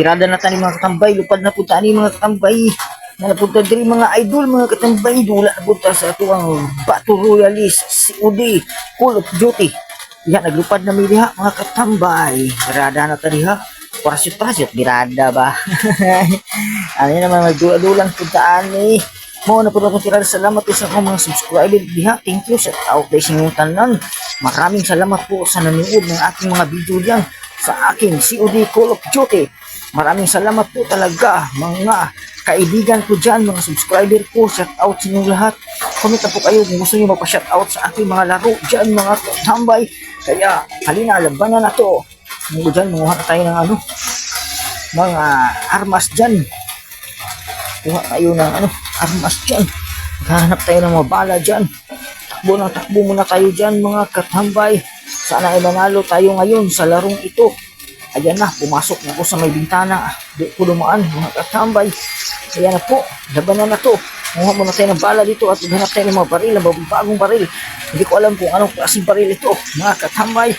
Tirada na tani mga katambay, lupad na punta ni mga katambay. Na napunta diri mga idol, mga katambay, dula na punta sa ato ang Bato Royalist, Udi, Call of Duty. Yan, naglupad na diha, mga katambay. Tirada na tani ha. Parasyut-parasyut, birada ba? ano yun naman, magdula-dulang puntaan eh. Mo na po akong salamat po sa akong mga subscriber diha. Thank you sa out sa inyong tanan. Maraming salamat po sa nanonood ng aking mga video diyan sa aking COD Call of Duty. Maraming salamat po talaga mga kaibigan ko dyan, mga subscriber ko. Shout out sa inyong lahat. Comment na po kayo kung gusto niyo magpa-shout out sa aking mga laro dyan, mga tambay. Kaya, halina, labanan na to. Mga dyan, manguha na tayo ng ano, mga armas dyan. Kuha tayo ng ano, armas dyan. Maghahanap tayo ng mga bala dyan. Takbo na takbo muna tayo dyan, mga katambay. Sana ay manalo tayo ngayon sa larong ito. Ayan na, pumasok na ako sa may bintana. Di ko dumaan, mga katambay. Ayan na po, labanan na to. Muha muna tayo ng bala dito at maghanap tayo ng mga baril, ng bagong bagong baril. Hindi ko alam kung anong klaseng baril ito, mga katambay.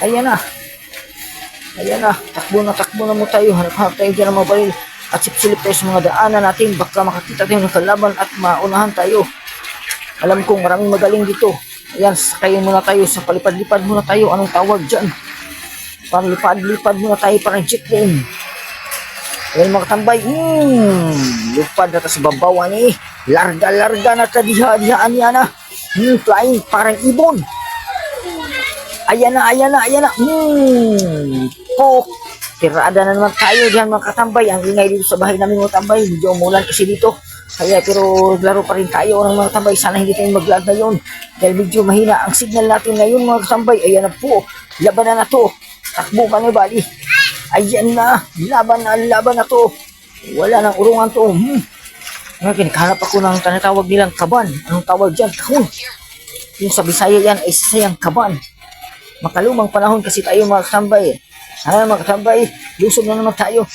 Ayan na, Ayan na, takbo na takbo na mo tayo. Hanap-hanap tayo dyan ng mga baril. At sipsilip tayo sa mga daanan natin. Baka makakita tayo ng kalaban at maunahan tayo. Alam kong maraming magaling dito. Ayan, sakayin muna tayo sa palipad-lipad muna tayo. Anong tawag dyan? Parang lipad-lipad muna tayo parang jet plane. Ayan mga tambay. Hmm, lupad na ta sa babawan eh. Larga-larga na ta diha-dihaan niya na. Hmm, flying parang ibon. Ayan na, ayan na, ayan na. Hmm. Po. Tirada na naman tayo dyan mga katambay. Ang ingay dito sa bahay namin mga tambay. Medyo umulan kasi dito. Kaya pero laro pa rin tayo ng mga tambay. Sana hindi tayo mag-lag ngayon. Dahil medyo mahina ang signal natin ngayon mga katambay. Ayan na po. Laban na na to. Takbo ka na bali. Ayan na. Laban na, laban na to. Wala nang urungan to. Hmm. Ngayon, kinakahanap ako ng tanatawag nilang kaban. Anong tawag dyan? Kahon. Yung sa Bisaya yan ay sayang kaban makalumang panahon kasi tayo mga kasambay. eh. Ano mga kasambay, lusog na naman tayo.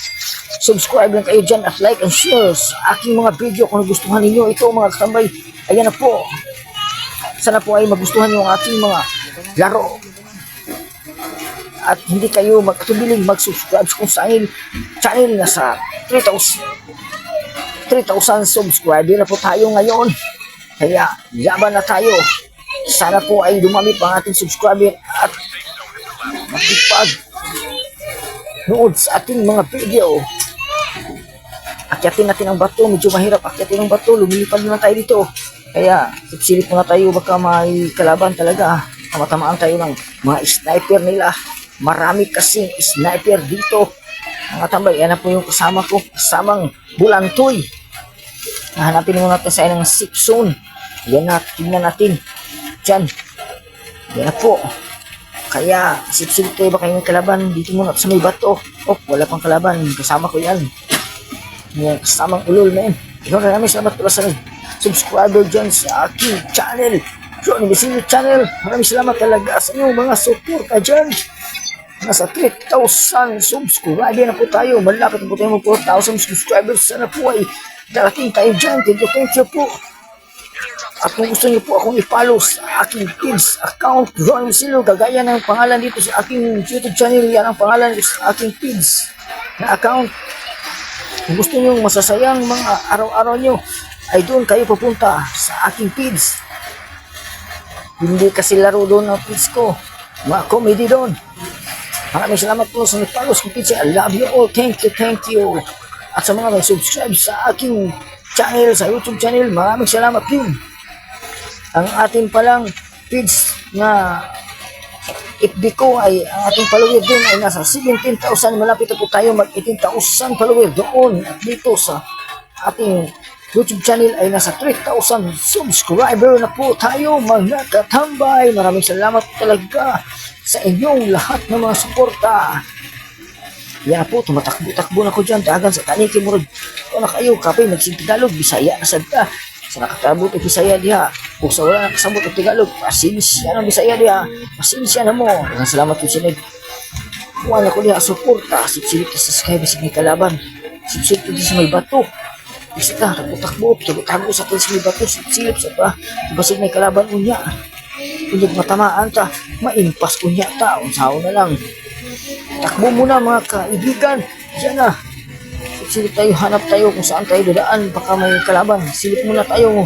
Subscribe lang kayo dyan at like and share sa aking mga video kung nagustuhan ninyo ito mga kasambay. Ayan na po. Sana po ay magustuhan yung aking mga laro. At hindi kayo magkatubiling mag-subscribe sa kung saan channel na sa 3,000 3,000 subscriber na po tayo ngayon. Kaya laban na tayo. Sana po ay dumami pa ang ating subscriber at makipag nood sa ating mga video. Akyatin natin ang bato, medyo mahirap akyatin ang bato, lumilipad na tayo dito. Kaya, silip muna tayo, baka may kalaban talaga. Kamatamaan tayo ng mga sniper nila. Marami kasing sniper dito. Mga tambay, yan na po yung kasama ko, kasamang bulantoy. Hanapin muna natin sa ng safe zone. Yan na, tingnan natin. Diyan. Yan na po. Kaya, sip-sip kayo ba kayong kalaban? Dito muna sa may bato. Oh, wala pang kalaban. Kasama ko yan. Yan, kasamang ulol, men. Ikaw na namin salamat pala sa subscriber dyan sa aking channel. Johnny Basilio Channel. Maraming salamat talaga sa inyong mga suporta dyan. Nasa 3,000 subscriber na po tayo. Malapit na po tayo mag 4,000 subscribers. Sana po ay darating tayo dyan. Thank you, thank you po. At kung gusto niyo po akong i-follow sa aking kids account, Ron Silo, gagaya ng pangalan dito sa aking YouTube channel, yan ang pangalan ko sa aking kids na account. Kung gusto niyo masasayang mga araw-araw niyo, ay doon kayo pupunta sa aking kids. Hindi kasi laro doon ang kids ko. Mga comedy doon. Maraming salamat po sa nag-follow sa kids. I love you all. Thank you, thank you. At sa mga may subscribe sa aking channel, sa YouTube channel, maraming salamat din ang ating palang feeds na FB ko ay ang ating follower doon ay nasa 17,000 malapit na po tayo mag 18,000 follower doon at dito sa ating YouTube channel ay nasa 3,000 subscriber na po tayo mga katambay maraming salamat talaga sa inyong lahat ng mga suporta yan na po, tumatakbo-takbo na ko dyan, dagan sa taniki mo rin. Ito na kayo, kapay, nagsintigalog, bisaya na sad ka. Sa nakakabot ang bisaya diha. Kung sa wala nakasabot tigalog, pasinsya ng bisaya diha. Pasinsya na mo. Ang salamat po sinig. Kuha na ko diha, suporta. Sipsilip sa sky, basig may kalaban. Sipsilip sa may bato. Bisa ka, takbo-takbo, tago-tago sa may bato, sipsilip sa pa. Basig may kalaban unya. Kung matamaan ta, maimpas unya ta. Unsaw na lang. Takbo muna mga kaibigan. Yan na. silip tayo, hanap tayo kung saan tayo dadaan. Baka may kalaban. Silip muna tayo.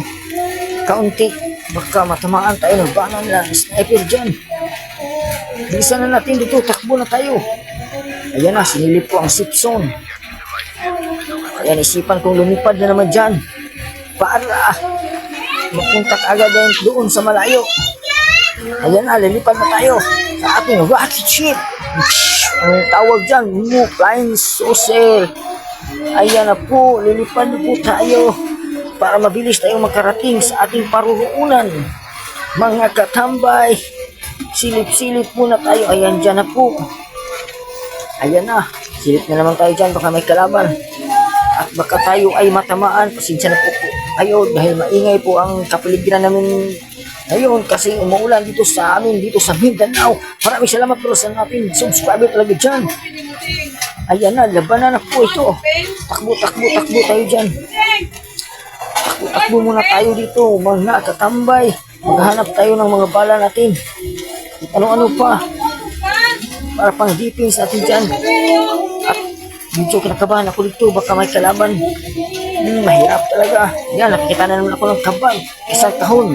Kaunti. Baka matamaan tayo ng banan lang. Sniper dyan. Bilisan na natin dito. Takbo na tayo. Ayan na, sinilip ko ang sip. Ayan, isipan kong lumipad na naman dyan. Para mapunta agad doon sa malayo. Ayan na, lilipad na tayo sa ating rocket ship. Ang tawag dyan, New Flying Saucer. Ayan na po, lilipad na po tayo para mabilis tayong makarating sa ating paruruunan. Mga katambay, silip-silip muna tayo. Ayan dyan na po. Ayan na, silip na naman tayo dyan, baka may kalaban. At baka tayo ay matamaan, pasensya na po po kayo dahil maingay po ang kapaligiran namin ngayon kasi umuulan dito sa amin, dito sa Mindanao. Maraming salamat po sa ating subscriber talaga dyan. Ayan na, labanan na po ito. Takbo, takbo, takbo tayo dyan. Takbo, takbo muna tayo dito, mga katambay. Maghanap tayo ng mga bala natin. At Ano-ano pa. Para pang defense natin dyan. Medyo kinakabahan ako dito, baka may kalaban. Hmm, mahirap talaga. Yan, nakikita na naman ako ng kabal. Isang kahon.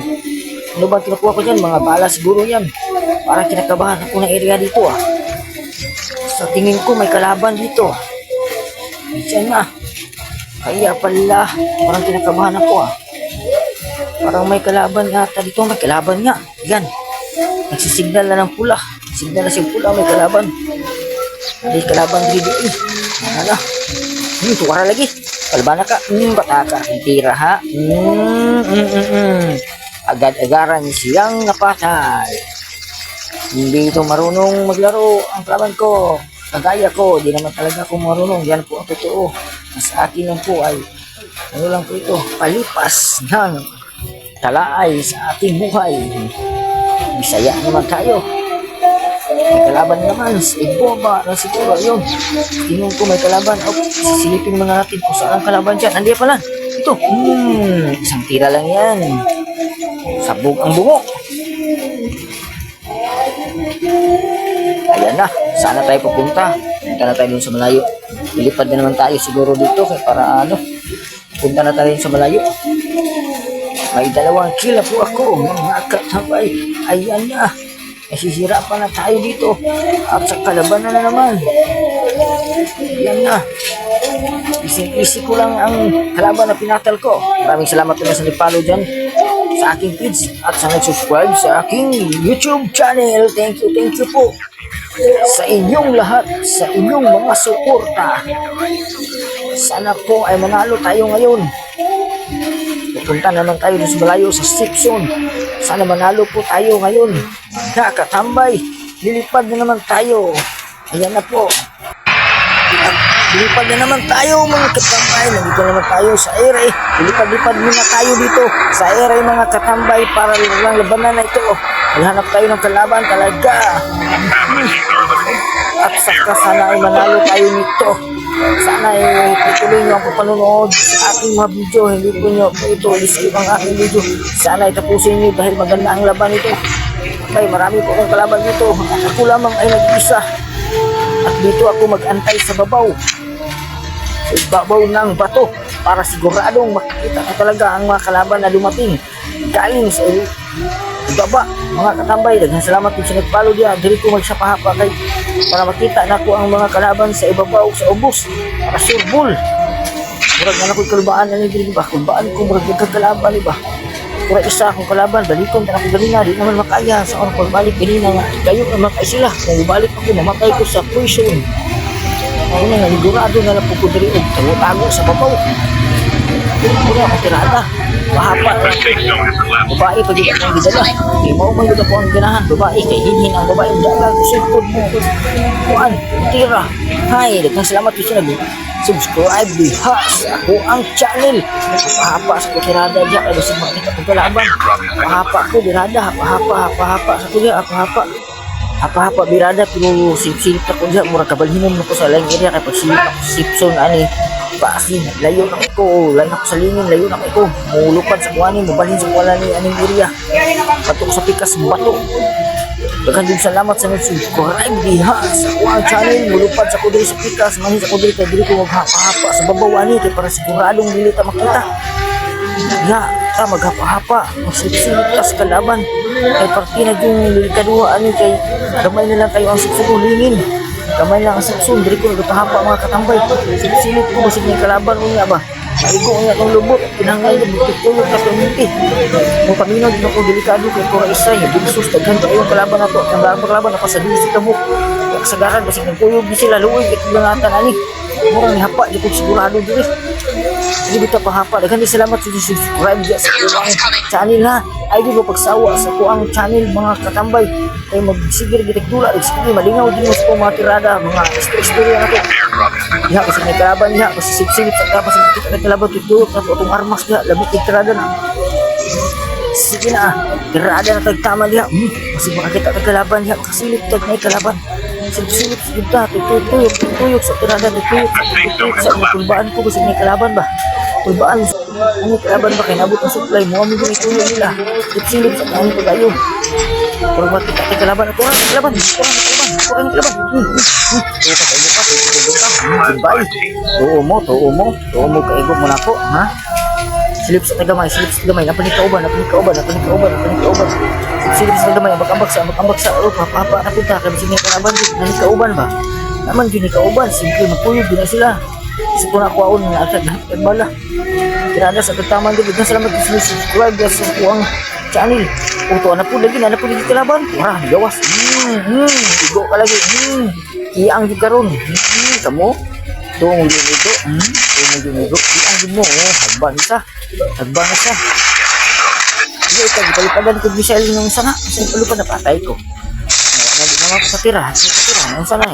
Ano ba kinukuha ko dyan? Mga bala siguro yan. Parang kinakabahan ako ng area dito ah. Sa tingin ko may kalaban dito. Diyan na. Kaya pala, parang kinakabahan ako ah. Parang may kalaban yata dito. May kalaban nga. Yan. Nagsisignal na ng pula. Signal na siyang pula. May kalaban. May kalaban dito eh. Ano? Hmm, tuwara lagi. Kalbana ka. Hmm, bata ka. Tira ha. Hmm, hmm, hmm, hmm. Agad-agaran siyang napatay. Hindi ito marunong maglaro ang kalaban ko. Kagaya ko, di naman talaga ako marunong. Yan po ang totoo. Sa akin lang po ay, ano lang po ito, palipas ng talaay sa ating buhay. Bisaya naman tayo. May kalaban naman, sa iboba na siguro yun. Tingin ko may kalaban. Oh, sisilipin muna natin kung saan ang kalaban dyan. Andiyan pala. Ito. Hmm, isang tira lang yan. Sabog ang bungo. Ayan na. Sana tayo pupunta. Punta na tayo dun sa malayo. Lilipad na naman tayo siguro dito kaya para ano. Punta na tayo sa malayo. May dalawang kill na po ako. Mga katabay. Ayan na. Nasisira pa na tayo dito. At sa kalaban na, na naman. Ayan na. Isip-isip ko lang ang kalaban na pinatal ko. Maraming salamat na sa nagpalo dyan sa aking feeds at sa nag-subscribe sa aking YouTube channel. Thank you, thank you po sa inyong lahat, sa inyong mga suporta. Sana po ay manalo tayo ngayon. Pupunta naman tayo sa malayo sa Simpson. Sana manalo po tayo ngayon. Nakatambay. Lilipad na naman tayo. Ayan na po. Lilipad na naman tayo mga katambay. Nandito naman tayo sa ere. Lilipad-lipad muna tayo dito sa ere mga katambay para lang labanan na ito. Maghanap tayo ng kalaban talaga. At saka sana ay manalo tayo nito. Sana ay patuloy niyo ang panonood sa aking mga video. Hindi po niyo po ito i-skip ang aking video. Sana ay tapusin niyo dahil maganda ang laban nito. Ay, marami po akong kalaban dito. Ako lamang ay nag-isa. At dito ako mag-antay sa babaw. Sa ibabaw ng bato para siguradong makikita ko talaga ang mga kalaban na dumating. Galing sa baba mga katambay daghang salamat kung sa nagpalo diya diri ko magsapahapa kay para makita na ko ang mga kalaban sa ibabaw sa ubos. Para surbol murag na ako'y kalbaan na diri ba? Kalbaan ko murag nagkakalaban ba Kura isa akong kalaban, balikon na ako ganina, di naman makaya. Sa oras pagbalik ganina nga, kayo naman kay sila, kung balik ako, mamatay ko sa prison. Ako na, nanigurado na lang po ko diri, og tago sa babaw. Kura ako tirada, mahapa na babae pag di ako gidala. Di mo man gud ako ang ganahan. Babae kay hinhin ang babae. Dalag sugod mo. Kuan tira. Hay daghang salamat po sa nag subscribe diha sa ako ang channel. Pahapa sa kutirada diya kay basig makita ko kalaban pahapa ko birada pahapa pahapa sa kuya pahapa apa-apa birada pero sip-sip ako diya mura kabalhinon mo ko sa laing area kay pag ako sipson ani Pasi, layo na ko, layo na ko sa lingin, layo na ko. Mulupad sa kuwanin, mabalhin sa kuwala ni. Aning area. Patok sa pikas bato. Daghang salamat sa nag-subscribe diha sa kuang channel mulupad sa kudiri sa pikas manhi sa kudiri kay dili ko maghapa-hapa sa babaw ani kay para siguradong dili ta makita. Ya, ta maghapa-hapa, magsilip-silip ta sa kalaban. Kay parti na yung kaduha ani kay gamay na lang kayo ang sugsugulingin. Gamay lang ang sugsug, diri ko nagpahapa mga katambay. Silip ko basig ng kalaban mo niya ba. Maigo niya itong lubot, pinangay na bukit-tulog na tuminti. Kung paminaw din ako delikado kay Kora Isay, binsus, daghan kayo ang kalaban na to. Ang daang kalaban ka mo. Kaya kasagaran, basig nagkuyog di sila, luoy, kaya tulangatan ani. Murang nihapa, di ko sigurado diri. Hindi dito pahapa. Daghan din salamat sa subscribe sa kuang channel ha. Ay di ko pagsawa sa kuang channel mga katambay. Ay magsigir gitik dula. Sige, malingaw din mo sa mga tirada. Mga istorya na to. Diha kasi may kalaban diha. Kasi sipsilip sa kapas. Kita na kalaban. Tutulog na to. Itong armas diha. Labit yung tirada na. Sige na ah. Tirada na tagtama diha. Hmm. Kasi makakita ka kalaban diha. Makasilip tag may kalaban. Silip-silip sa gita. Tutuyok. Tutuyok sa tirada. Tutuyok. Tutuyok sa mga tulbaan ko. Kasi may kalaban ba? Tulbaan. Ano kalaban ba? Kaya nabot ang supply mo. Kami ginituloy nila. Silip-silip sa kanya pag-ayo. Pero makita ka kalaban. Ito ang kalaban. Ito ang kalaban. Ito ang kalaban. Hmm. Hmm. Hmm. Tuwa ka kayo pa. Tuwa ka. Hmm. Goodbye. Tuwa mo. Tuwa mo. Tuwa mo. Kaigo mo na ako. Ha? Silip sa tagamay, silip sa tagamay, napanik ka uban, napanik ka uban, napanik ka uban, napanik ka uban. Silip sa tagamay, ambak-ambak sa, ambak-ambak sa, oh, papa, napunta, kaya sige ka naman, napanik ka uban ba? Naman, gini ka uban, simple, magpuyog, gina sila. Gusto ko na kuwaon, nga agad, agad bala. Tirada sa bigyan salamat sa subscribe sa kuwang channel. Uto, na po, lagi na, po, lagi kalaban. Wah, gawas, hmm, hmm, igo ka lagi, hmm, iyang di karon, hmm, kamo, Tuwa mo yung ito. Hmm? Tuwa mo yung ito. Iyan din mo. Oh, hagban isa. Hagban isa. Sige, ito. Palipagan ko Michelle ng sana. Kasi palupad na patay ko. Nagdi naman ko sa tira. Sa tira. Ang sana.